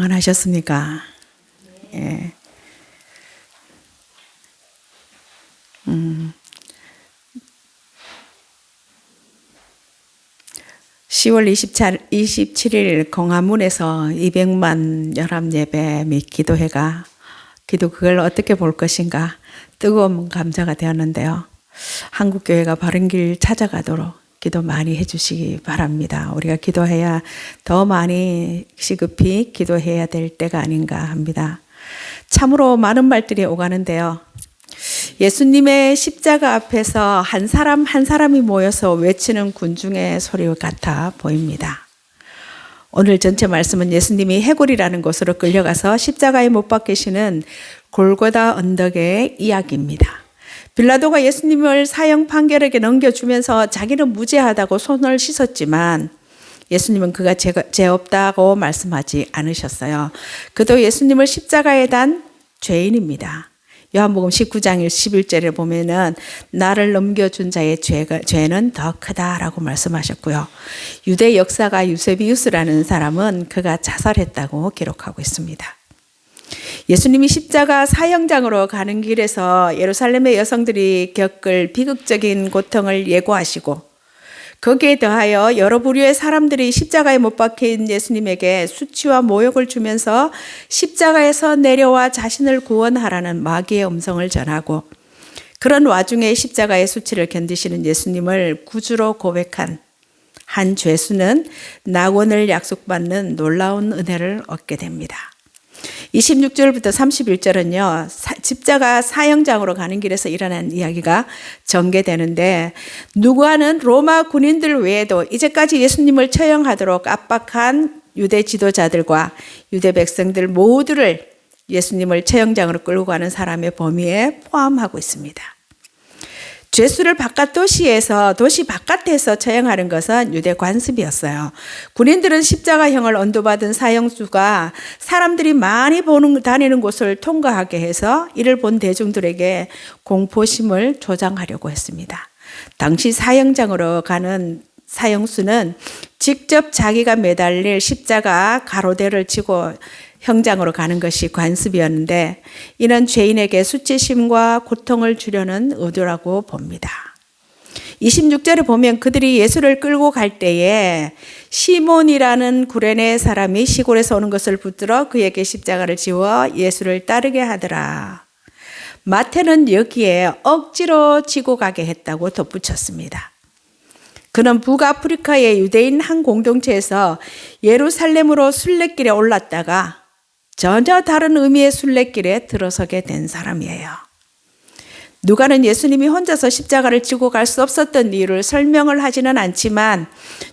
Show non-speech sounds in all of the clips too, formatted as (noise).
평안하셨습니까? 예. 음. 10월 27일 공화문에서 200만 연합 예배 및 기도회가 기도 그걸 어떻게 볼 것인가 뜨거운 감자가 되었는데요. 한국 교회가 바른 길 찾아가도록 기도 많이 해주시기 바랍니다. 우리가 기도해야 더 많이 시급히 기도해야 될 때가 아닌가 합니다. 참으로 많은 말들이 오가는데요. 예수님의 십자가 앞에서 한 사람 한 사람이 모여서 외치는 군중의 소리 같아 보입니다. 오늘 전체 말씀은 예수님이 해골이라는 곳으로 끌려가서 십자가에 못 박히시는 골고다 언덕의 이야기입니다. 빌라도가 예수님을 사형 판결에게 넘겨주면서 자기는 무죄하다고 손을 씻었지만 예수님은 그가 죄 없다고 말씀하지 않으셨어요. 그도 예수님을 십자가에 단 죄인입니다. 요한복음 19장 11절에 보면은 나를 넘겨준 자의 죄가, 죄는 더 크다라고 말씀하셨고요. 유대 역사가 유세비우스라는 사람은 그가 자살했다고 기록하고 있습니다. 예수님이 십자가 사형장으로 가는 길에서 예루살렘의 여성들이 겪을 비극적인 고통을 예고하시고 거기에 더하여 여러 부류의 사람들이 십자가에 못 박힌 예수님에게 수치와 모욕을 주면서 십자가에서 내려와 자신을 구원하라는 마귀의 음성을 전하고 그런 와중에 십자가의 수치를 견디시는 예수님을 구주로 고백한 한 죄수는 낙원을 약속받는 놀라운 은혜를 얻게 됩니다. 26절부터 31절은요, 집자가 사형장으로 가는 길에서 일어난 이야기가 전개되는데, 누구하는 로마 군인들 외에도 이제까지 예수님을 처형하도록 압박한 유대 지도자들과 유대 백성들 모두를 예수님을 처형장으로 끌고 가는 사람의 범위에 포함하고 있습니다. 죄수를 바깥 도시에서 도시 바깥에서 처형하는 것은 유대 관습이었어요. 군인들은 십자가형을 언도받은 사형수가 사람들이 많이 보는 다니는 곳을 통과하게 해서 이를 본 대중들에게 공포심을 조장하려고 했습니다. 당시 사형장으로 가는 사형수는 직접 자기가 매달릴 십자가 가로대를 치고 형장으로 가는 것이 관습이었는데 이는 죄인에게 수치심과 고통을 주려는 의도라고 봅니다. 26절에 보면 그들이 예수를 끌고 갈 때에 시몬이라는 구레네 사람이 시골에서 오는 것을 붙들어 그에게 십자가를 지워 예수를 따르게 하더라. 마태는 여기에 억지로 지고 가게 했다고 덧붙였습니다. 그는 북아프리카의 유대인 한 공동체에서 예루살렘으로 순례길에 올랐다가 전혀 다른 의미의 순례길에 들어서게 된 사람이에요. 누가는 예수님이 혼자서 십자가를 지고 갈 수 없었던 이유를 설명을 하지는 않지만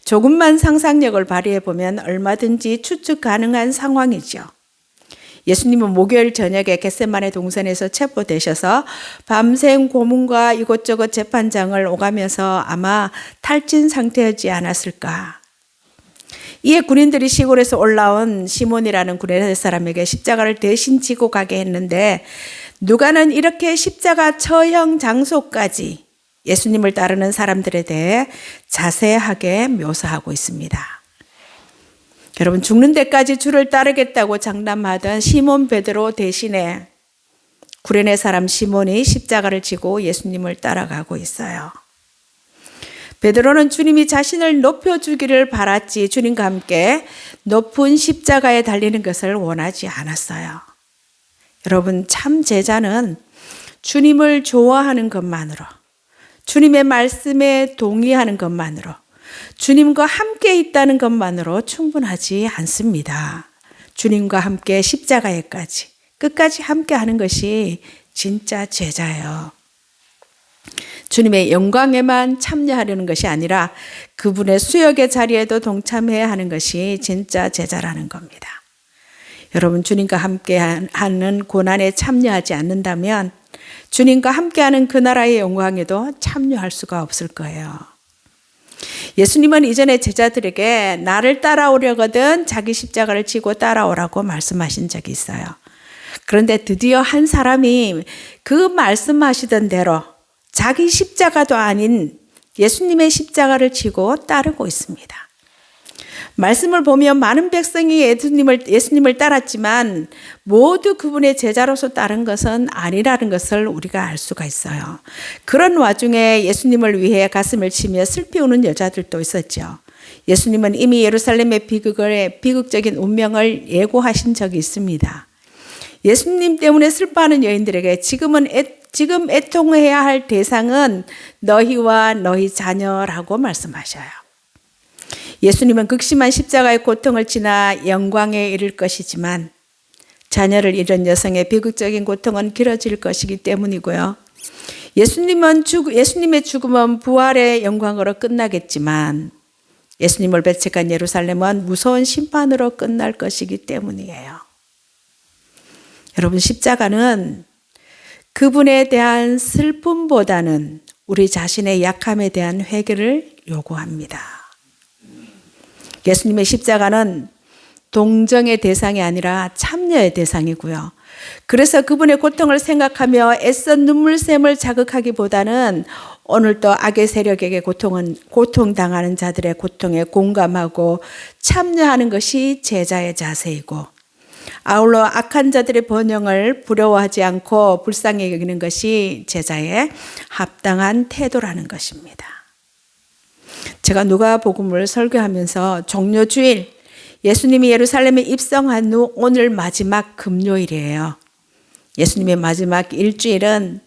조금만 상상력을 발휘해 보면 얼마든지 추측 가능한 상황이죠. 예수님은 목요일 저녁에 겟세만의 동산에서 체포되셔서 밤샘 고문과 이곳저곳 재판장을 오가면서 아마 탈진 상태였지 않았을까 이에 군인들이 시골에서 올라온 시몬이라는 구레네 사람에게 십자가를 대신 지고 가게 했는데 누가는 이렇게 십자가 처형 장소까지 예수님을 따르는 사람들에 대해 자세하게 묘사하고 있습니다. 여러분 죽는 데까지 주를 따르겠다고 장담하던 시몬 베드로 대신에 구레네 사람 시몬이 십자가를 지고 예수님을 따라가고 있어요. 베드로는 주님이 자신을 높여 주기를 바랐지 주님과 함께 높은 십자가에 달리는 것을 원하지 않았어요. 여러분, 참 제자는 주님을 좋아하는 것만으로, 주님의 말씀에 동의하는 것만으로, 주님과 함께 있다는 것만으로 충분하지 않습니다. 주님과 함께 십자가에까지, 끝까지 함께 하는 것이 진짜 제자예요. 주님의 영광에만 참여하려는 것이 아니라 그분의 수역의 자리에도 동참해야 하는 것이 진짜 제자라는 겁니다. 여러분, 주님과 함께 하는 고난에 참여하지 않는다면 주님과 함께하는 그 나라의 영광에도 참여할 수가 없을 거예요. 예수님은 이전에 제자들에게 나를 따라오려거든 자기 십자가를 지고 따라오라고 말씀하신 적이 있어요. 그런데 드디어 한 사람이 그 말씀하시던 대로 자기 십자가도 아닌 예수님의 십자가를 지고 따르고 있습니다. 말씀을 보면 많은 백성이 예수님을, 예수님을 따랐지만 모두 그분의 제자로서 따른 것은 아니라는 것을 우리가 알 수가 있어요. 그런 와중에 예수님을 위해 가슴을 치며 슬피 우는 여자들도 있었죠. 예수님은 이미 예루살렘의 비극을, 비극적인 운명을 예고하신 적이 있습니다. 예수님 때문에 슬퍼하는 여인들에게 지금은 애, 지금 애통해야 할 대상은 너희와 너희 자녀라고 말씀하셔요. 예수님은 극심한 십자가의 고통을 지나 영광에 이를 것이지만 자녀를 잃은 여성의 비극적인 고통은 길어질 것이기 때문이고요. 예수님은 죽, 예수님의 죽음은 부활의 영광으로 끝나겠지만 예수님을 배척한 예루살렘은 무서운 심판으로 끝날 것이기 때문이에요. 여러분, 십자가는 그분에 대한 슬픔보다는 우리 자신의 약함에 대한 회개를 요구합니다. 예수님의 십자가는 동정의 대상이 아니라 참여의 대상이고요. 그래서 그분의 고통을 생각하며 애써 눈물샘을 자극하기보다는 오늘도 악의 세력에게 고통은 고통당하는 자들의 고통에 공감하고 참여하는 것이 제자의 자세이고 아울러 악한 자들의 번영을 부러워하지 않고 불쌍히 여기는 것이 제자의 합당한 태도라는 것입니다. 제가 누가복음을 설교하면서 종료 주일 예수님이 예루살렘에 입성한 후 오늘 마지막 금요일이에요. 예수님의 마지막 일주일은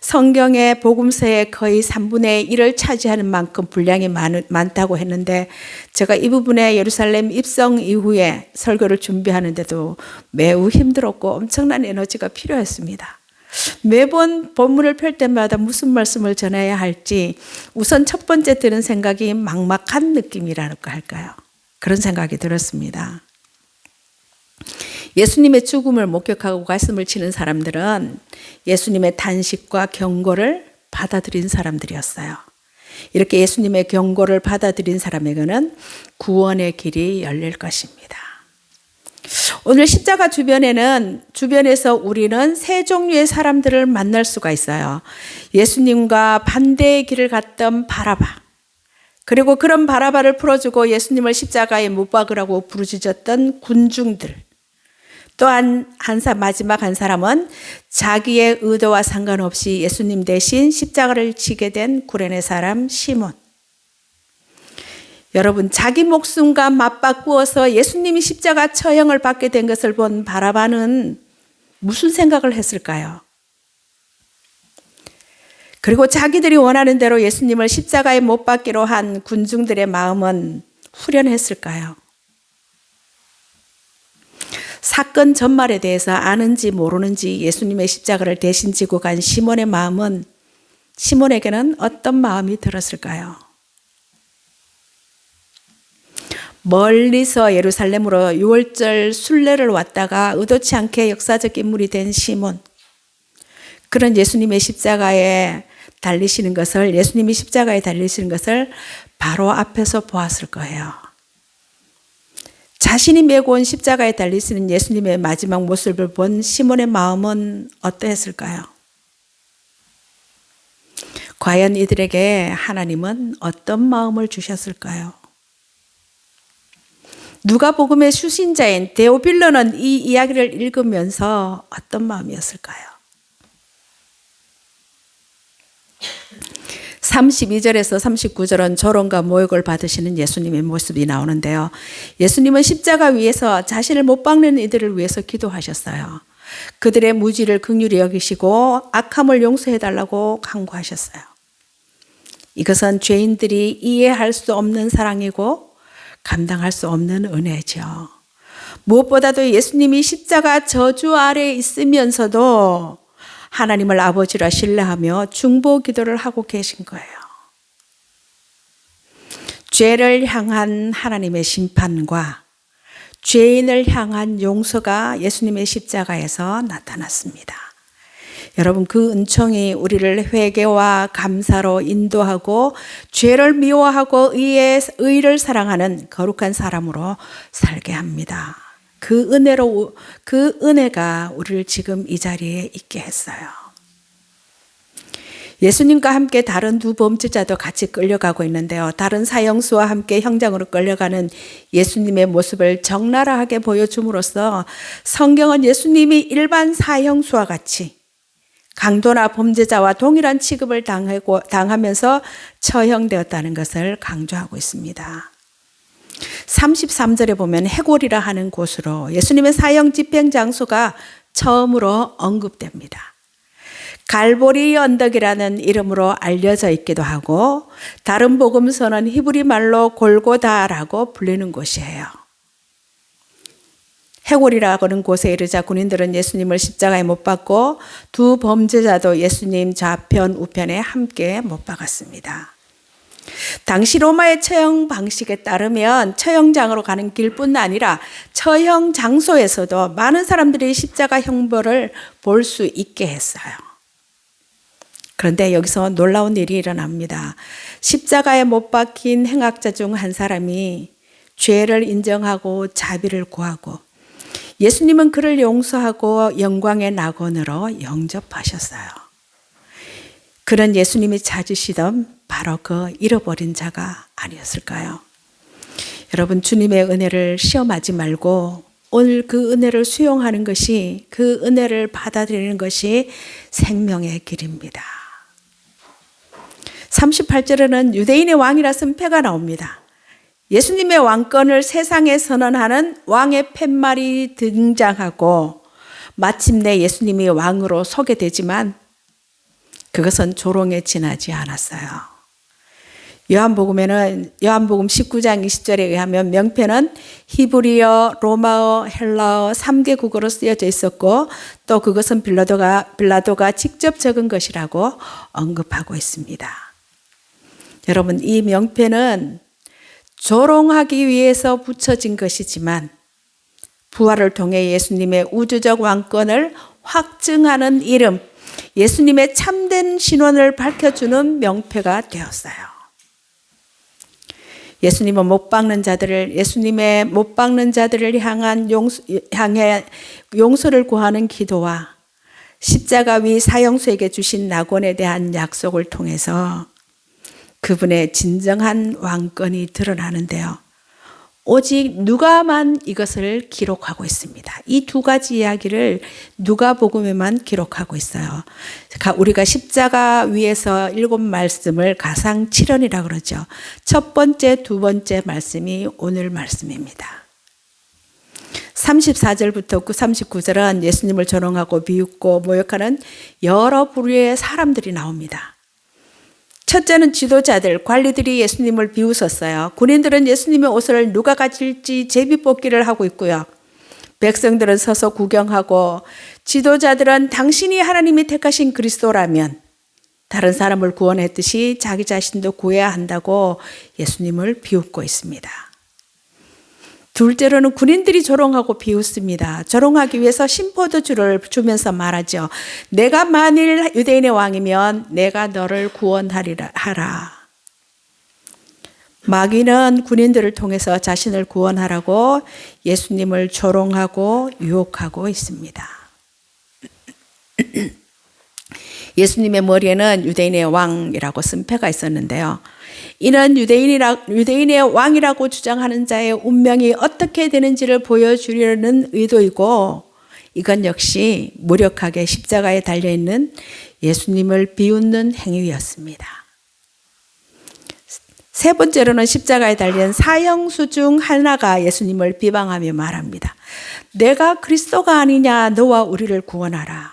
성경의 복음서의 거의 3분의 1을 차지하는 만큼 분량이 많, 많다고 했는데 제가 이 부분에 예루살렘 입성 이후에 설교를 준비하는데도 매우 힘들었고 엄청난 에너지가 필요했습니다. 매번 본문을 펼 때마다 무슨 말씀을 전해야 할지 우선 첫 번째 드는 생각이 막막한 느낌이라고 할까요? 그런 생각이 들었습니다. 예수님의 죽음을 목격하고 가슴을 치는 사람들은 예수님의 단식과 경고를 받아들인 사람들이었어요. 이렇게 예수님의 경고를 받아들인 사람에게는 구원의 길이 열릴 것입니다. 오늘 십자가 주변에는 주변에서 우리는 세 종류의 사람들을 만날 수가 있어요. 예수님과 반대의 길을 갔던 바라바. 그리고 그런 바라바를 풀어주고 예수님을 십자가에 못 박으라고 부르짖었던 군중들. 또한 한 사, 마지막 한 사람은 자기의 의도와 상관없이 예수님 대신 십자가를 지게 된 구레네 사람 시몬. 여러분, 자기 목숨과 맞바꾸어서 예수님이 십자가 처형을 받게 된 것을 본 바라바는 무슨 생각을 했을까요? 그리고 자기들이 원하는 대로 예수님을 십자가에 못 박기로 한 군중들의 마음은 후련했을까요? 사건 전말에 대해서 아는지 모르는지 예수님의 십자가를 대신 지고 간 시몬의 마음은 시몬에게는 어떤 마음이 들었을까요? 멀리서 예루살렘으로 6월절 순례를 왔다가 의도치 않게 역사적 인물이 된 시몬. 그런 예수님의 십자가에 달리시는 것을, 예수님이 십자가에 달리시는 것을 바로 앞에서 보았을 거예요. 자신이 메고 온 십자가에 달리시는 예수님의 마지막 모습을 본 시몬의 마음은 어떠했을까요? 과연 이들에게 하나님은 어떤 마음을 주셨을까요? 누가복음의 수신자인 데오빌로는 이 이야기를 읽으면서 어떤 마음이었을까요? 32절에서 39절은 조롱과 모욕을 받으시는 예수님의 모습이 나오는데요. 예수님은 십자가 위에서 자신을 못 박는 이들을 위해서 기도하셨어요. 그들의 무지를 극률히 여기시고 악함을 용서해 달라고 강구하셨어요. 이것은 죄인들이 이해할 수 없는 사랑이고 감당할 수 없는 은혜죠. 무엇보다도 예수님이 십자가 저주 아래 있으면서도 하나님을 아버지라 신뢰하며 중보 기도를 하고 계신 거예요. 죄를 향한 하나님의 심판과 죄인을 향한 용서가 예수님의 십자가에서 나타났습니다. 여러분 그 은총이 우리를 회개와 감사로 인도하고 죄를 미워하고 의의, 의를 사랑하는 거룩한 사람으로 살게 합니다. 그 은혜로 그 은혜가 우리를 지금 이 자리에 있게 했어요. 예수님과 함께 다른 두 범죄자도 같이 끌려가고 있는데요. 다른 사형수와 함께 형장으로 끌려가는 예수님의 모습을 적나라하게 보여줌으로써 성경은 예수님이 일반 사형수와 같이 강도나 범죄자와 동일한 취급을 당하고, 당하면서 처형되었다는 것을 강조하고 있습니다. 33절에 보면 해골이라 하는 곳으로 예수님의 사형 집행 장소가 처음으로 언급됩니다. 갈보리 언덕이라는 이름으로 알려져 있기도 하고 다른 복음서는 히브리 말로 골고다라고 불리는 곳이에요. 해골이라고 하는 곳에 이르자 군인들은 예수님을 십자가에 못 박고 두 범죄자도 예수님 좌편 우편에 함께 못 박았습니다. 당시 로마의 처형 방식에 따르면 처형장으로 가는 길뿐 아니라 처형 장소에서도 많은 사람들이 십자가 형벌을 볼 수 있게 했어요. 그런데 여기서 놀라운 일이 일어납니다. 십자가에 못 박힌 행악자 중 한 사람이 죄를 인정하고 자비를 구하고 예수님은 그를 용서하고 영광의 낙원으로 영접하셨어요. 그런 예수님이 찾으시던 바로 그 잃어버린 자가 아니었을까요? 여러분, 주님의 은혜를 시험하지 말고 오늘 그 은혜를 수용하는 것이 그 은혜를 받아들이는 것이 생명의 길입니다. 38절에는 유대인의 왕이라 쓴패가 나옵니다. 예수님의 왕권을 세상에 선언하는 왕의 팻말이 등장하고 마침내 예수님이 왕으로 소개되지만 그것은 조롱에 지나지 않았어요. 요한복음에는 요한복음 19장 20절에 의하면 명패는 히브리어, 로마어, 헬라어 3개 국어로 쓰여져 있었고 또 그것은 빌라도가 빌라도가 직접 적은 것이라고 언급하고 있습니다. 여러분 이 명패는 조롱하기 위해서 붙여진 것이지만 부활을 통해 예수님의 우주적 왕권을 확증하는 이름, 예수님의 참된 신원을 밝혀주는 명패가 되었어요. 예수님은 못 박는 자들을 예수님의 못 박는 자들을 향한 용서, 향해 용서를 구하는 기도와 십자가 위 사형수에게 주신 낙원에 대한 약속을 통해서 그분의 진정한 왕권이 드러나는데요. 오직 누가만 이것을 기록하고 있습니다. 이 두 가지 이야기를 누가복음에만 기록하고 있어요. 우리가 십자가 위에서 일곱 말씀을 가상 7원이라 그러죠. 첫 번째, 두 번째 말씀이 오늘 말씀입니다. 34절부터 39절은 예수님을 조롱하고 비웃고 모욕하는 여러 부류의 사람들이 나옵니다. 첫째는 지도자들, 관리들이 예수님을 비웃었어요. 군인들은 예수님의 옷을 누가 가질지 제비뽑기를 하고 있고요. 백성들은 서서 구경하고 지도자들은 당신이 하나님이 택하신 그리스도라면 다른 사람을 구원했듯이 자기 자신도 구해야 한다고 예수님을 비웃고 있습니다. 둘째로는 군인들이 조롱하고 비웃습니다. 조롱하기 위해서 심포도주를 주면서 말하죠. 내가 만일 유대인의 왕이면 내가 너를 구원하리라 하라. 마귀는 군인들을 통해서 자신을 구원하라고 예수님을 조롱하고 유혹하고 있습니다. (clears throat) 예수님의 머리에는 유대인의 왕이라고 쓴 패가 있었는데요. 이는 유대인이라, 유대인의 왕이라고 주장하는 자의 운명이 어떻게 되는지를 보여주려는 의도이고 이건 역시 무력하게 십자가에 달려있는 예수님을 비웃는 행위였습니다. 세 번째로는 십자가에 달린 사형수 중 하나가 예수님을 비방하며 말합니다. 내가 그리스도가 아니냐 너와 우리를 구원하라.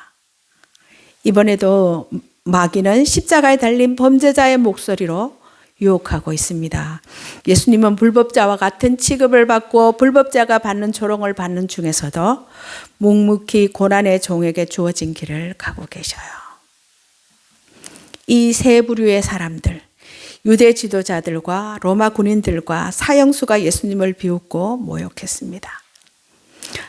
이번에도 마귀는 십자가에 달린 범죄자의 목소리로 유혹하고 있습니다. 예수님은 불법자와 같은 취급을 받고 불법자가 받는 조롱을 받는 중에서도 묵묵히 고난의 종에게 주어진 길을 가고 계셔요. 이 세 부류의 사람들, 유대 지도자들과 로마 군인들과 사형수가 예수님을 비웃고 모욕했습니다.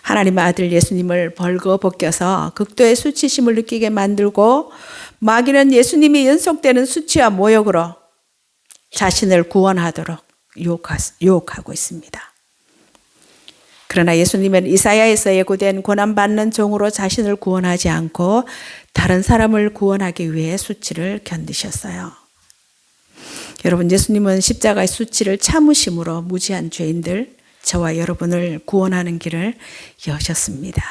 하나님의 아들 예수님을 벌거 벗겨서 극도의 수치심을 느끼게 만들고 마귀는 예수님이 연속되는 수치와 모욕으로 자신을 구원하도록 유혹하고 있습니다. 그러나 예수님은 이사야에서 예고된 고난받는 종으로 자신을 구원하지 않고 다른 사람을 구원하기 위해 수치를 견디셨어요. 여러분, 예수님은 십자가의 수치를 참으심으로 무지한 죄인들, 저와 여러분을 구원하는 길을 여셨습니다.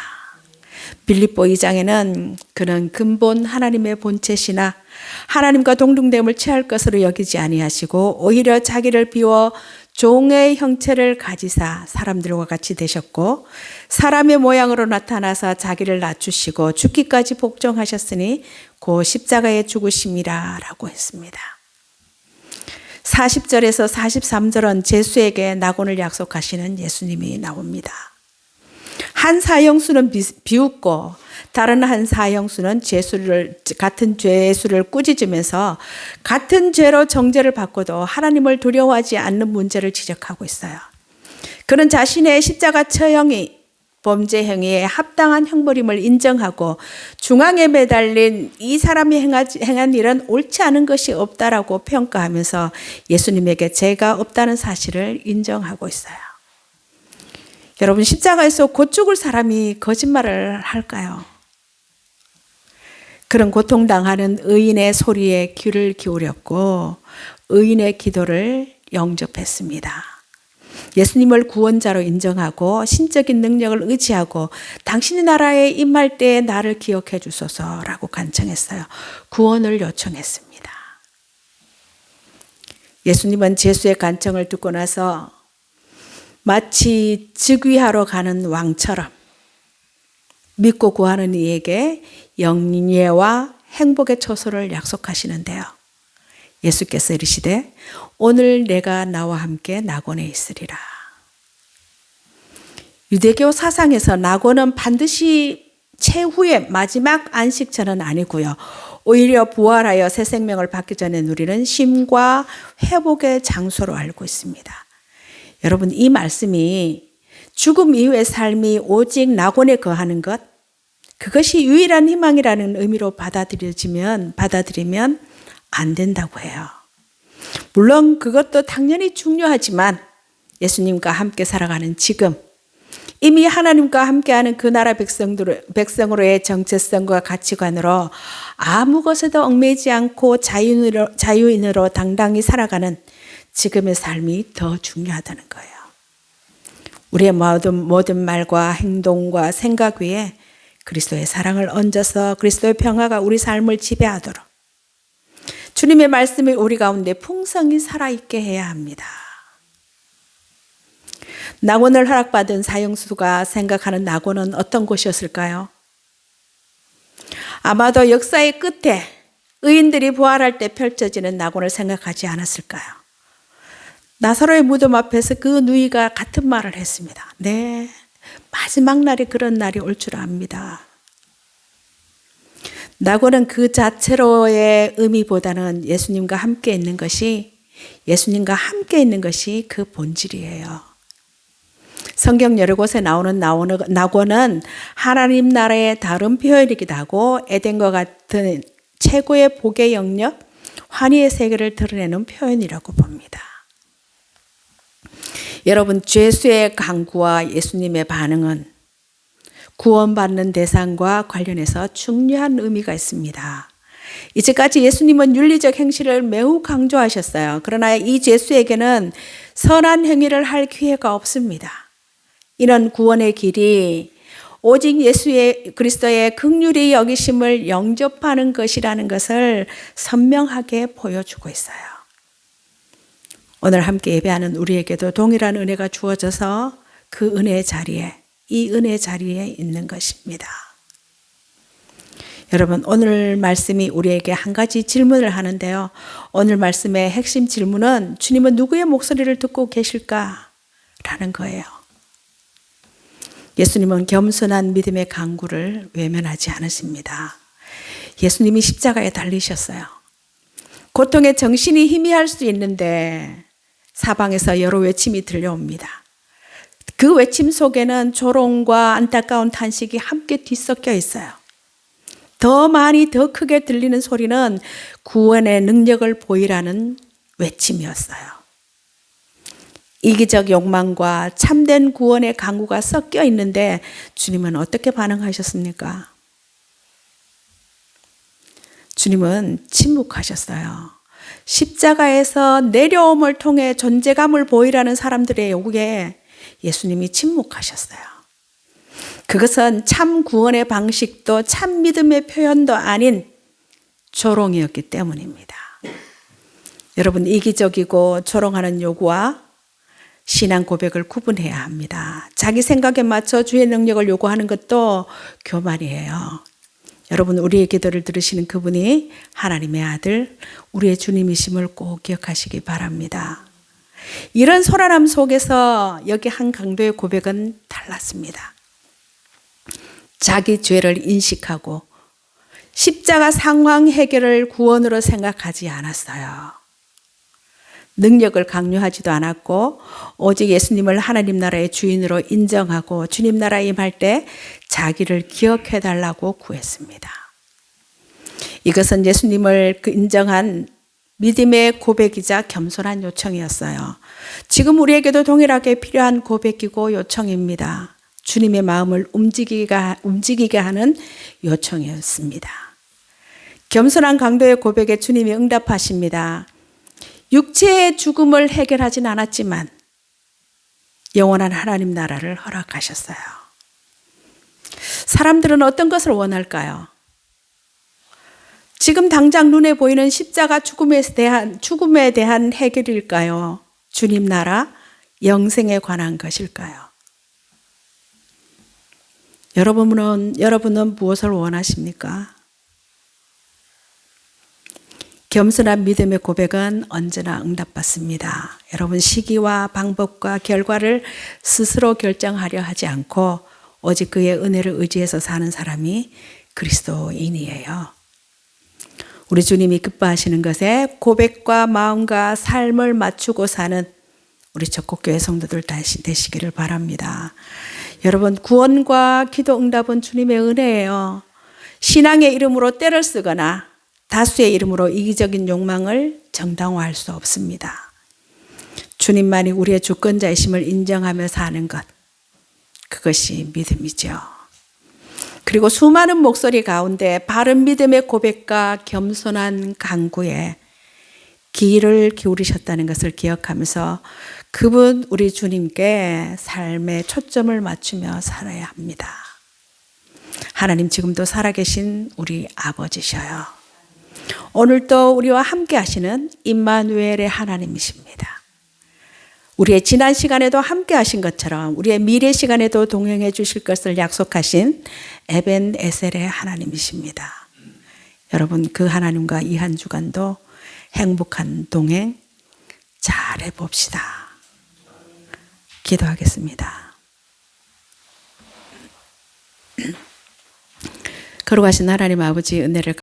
빌립보 2장에는 그는 근본 하나님의 본체시나 하나님과 동등됨을 취할 것으로 여기지 아니하시고 오히려 자기를 비워 종의 형체를 가지사 사람들과 같이 되셨고 사람의 모양으로 나타나서 자기를 낮추시고 죽기까지 복종하셨으니 고 십자가에 죽으심이라라고 했습니다. 40절에서 43절은 제수에게 낙원을 약속하시는 예수님이 나옵니다. 한 사형수는 비웃고 다른 한 사형수는 죄수를 같은 죄수를 꾸짖으면서 같은 죄로 정죄를 받고도 하나님을 두려워하지 않는 문제를 지적하고 있어요. 그는 자신의 십자가 처형이 범죄 행위에 합당한 형벌임을 인정하고 중앙에 매달린 이 사람이 행한 일은 옳지 않은 것이 없다라고 평가하면서 예수님에게 죄가 없다는 사실을 인정하고 있어요. 여러분 십자가에서 곧 죽을 사람이 거짓말을 할까요? 그런 고통당하는 의인의 소리에 귀를 기울였고 의인의 기도를 영접했습니다. 예수님을 구원자로 인정하고 신적인 능력을 의지하고 당신의 나라에 임할 때 나를 기억해 주소서라고 간청했어요. 구원을 요청했습니다. 예수님은 제수의 간청을 듣고 나서 마치 즉위하러 가는 왕처럼 믿고 구하는 이에게 영예와 행복의 초소를 약속하시는데요. 예수께서 이르시되 오늘 내가 나와 함께 낙원에 있으리라. 유대교 사상에서 낙원은 반드시 최후의 마지막 안식처는 아니고요. 오히려 부활하여 새 생명을 받기 전에 누리는 쉼과 회복의 장소로 알고 있습니다. 여러분 이 말씀이 죽음 이후의 삶이 오직 낙원에 거하는 것 그것이 유일한 희망이라는 의미로 받아들여지면 받아들이면 안 된다고 해요. 물론 그것도 당연히 중요하지만 예수님과 함께 살아가는 지금 이미 하나님과 함께하는 그 나라 백성으로의 정체성과 가치관으로 아무 것에도 얽매이지 않고 자유인으로, 자유인으로 당당히 살아가는 지금의 삶이 더 중요하다는 거예요. 우리의 모든, 모든 말과 행동과 생각 위에 그리스도의 사랑을 얹어서 그리스도의 평화가 우리 삶을 지배하도록 주님의 말씀이 우리 가운데 풍성히 살아있게 해야 합니다. 낙원을 허락받은 사형수가 생각하는 낙원은 어떤 곳이었을까요? 아마도 역사의 끝에 의인들이 부활할 때 펼쳐지는 낙원을 생각하지 않았을까요? 나사로의 무덤 앞에서 그 누이가 같은 말을 했습니다. 네, 마지막 날이 그런 날이 올 줄 압니다. 낙원은 그 자체로의 의미보다는 예수님과 함께 있는 것이 예수님과 함께 있는 것이 그 본질이에요. 성경 여러 곳에 나오는 낙원은 하나님 나라의 다른 표현이기도 하고 에덴과 같은 최고의 복의 영역, 환희의 세계를 드러내는 표현이라고 봅니다. 여러분, 죄수의 강구와 예수님의 반응은 구원받는 대상과 관련해서 중요한 의미가 있습니다. 이제까지 예수님은 윤리적 행실을 매우 강조하셨어요. 그러나 이 죄수에게는 선한 행위를 할 기회가 없습니다. 이런 구원의 길이 오직 예수의 그리스도의 극률이 여기심을 영접하는 것이라는 것을 선명하게 보여주고 있어요. 오늘 함께 예배하는 우리에게도 동일한 은혜가 주어져서 그 은혜의 자리에 이 은혜 자리에 있는 것입니다. 여러분, 오늘 말씀이 우리에게 한 가지 질문을 하는데요. 오늘 말씀의 핵심 질문은 주님은 누구의 목소리를 듣고 계실까? 라는 거예요. 예수님은 겸손한 믿음의 강구를 외면하지 않으십니다. 예수님이 십자가에 달리셨어요. 고통에 정신이 희미할 수 있는데 사방에서 여러 외침이 들려옵니다. 그 외침 속에는 조롱과 안타까운 탄식이 함께 뒤섞여 있어요. 더 많이 더 크게 들리는 소리는 구원의 능력을 보이라는 외침이었어요. 이기적 욕망과 참된 구원의 강구가 섞여 있는데 주님은 어떻게 반응하셨습니까? 주님은 침묵하셨어요. 십자가에서 내려옴을 통해 존재감을 보이라는 사람들의 요구에 예수님이 침묵하셨어요. 그것은 참 구원의 방식도 참 믿음의 표현도 아닌 조롱이었기 때문입니다. 여러분, 이기적이고 조롱하는 요구와 신앙 고백을 구분해야 합니다. 자기 생각에 맞춰 주의 능력을 요구하는 것도 교만이에요. 여러분, 우리의 기도를 들으시는 그분이 하나님의 아들, 우리의 주님이심을 꼭 기억하시기 바랍니다. 이런 소란함 속에서 여기 한 강도의 고백은 달랐습니다. 자기 죄를 인식하고 십자가 상황 해결을 구원으로 생각하지 않았어요. 능력을 강요하지도 않았고 오직 예수님을 하나님 나라의 주인으로 인정하고 주님 나라에 임할 때 자기를 기억해 달라고 구했습니다. 이것은 예수님을 그 인정한 믿음의 고백이자 겸손한 요청이었어요. 지금 우리에게도 동일하게 필요한 고백이고 요청입니다. 주님의 마음을 움직이게, 움직이게 하는 요청이었습니다. 겸손한 강도의 고백에 주님이 응답하십니다. 육체의 죽음을 해결하진 않았지만 영원한 하나님 나라를 허락하셨어요. 사람들은 어떤 것을 원할까요? 지금 당장 눈에 보이는 십자가 죽음에 대한 죽음에 대한 해결일까요? 주님 나라 영생에 관한 것일까요? 여러분은 여러분은 무엇을 원하십니까? 겸손한 믿음의 고백은 언제나 응답받습니다. 여러분 시기와 방법과 결과를 스스로 결정하려 하지 않고 오직 그의 은혜를 의지해서 사는 사람이 그리스도인이에요. 우리 주님이 기뻐하시는 것에 고백과 마음과 삶을 맞추고 사는 우리 적국교회 성도들 다시 되시기를 바랍니다. 여러분 구원과 기도 응답은 주님의 은혜예요. 신앙의 이름으로 때를 쓰거나 다수의 이름으로 이기적인 욕망을 정당화할 수 없습니다. 주님만이 우리의 주권자이심을 인정하며 사는 것. 그것이 믿음이죠. 그리고 수많은 목소리 가운데 바른 믿음의 고백과 겸손한 강구에 귀를 기울이셨다는 것을 기억하면서 그분 우리 주님께 삶의 초점을 맞추며 살아야 합니다. 하나님 지금도 살아계신 우리 아버지셔요. 오늘도 우리와 함께 하시는 임마누엘의 하나님이십니다. 우리의 지난 시간에도 함께 하신 것처럼 우리의 미래 시간에도 동행해 주실 것을 약속하신 에벤 에셀의 하나님이십니다. 여러분 그 하나님과 이 한 주간도 행복한 동행 잘 해봅시다. 기도하겠습니다. (clears throat) 걸어가신 하나님 아버지 은혜를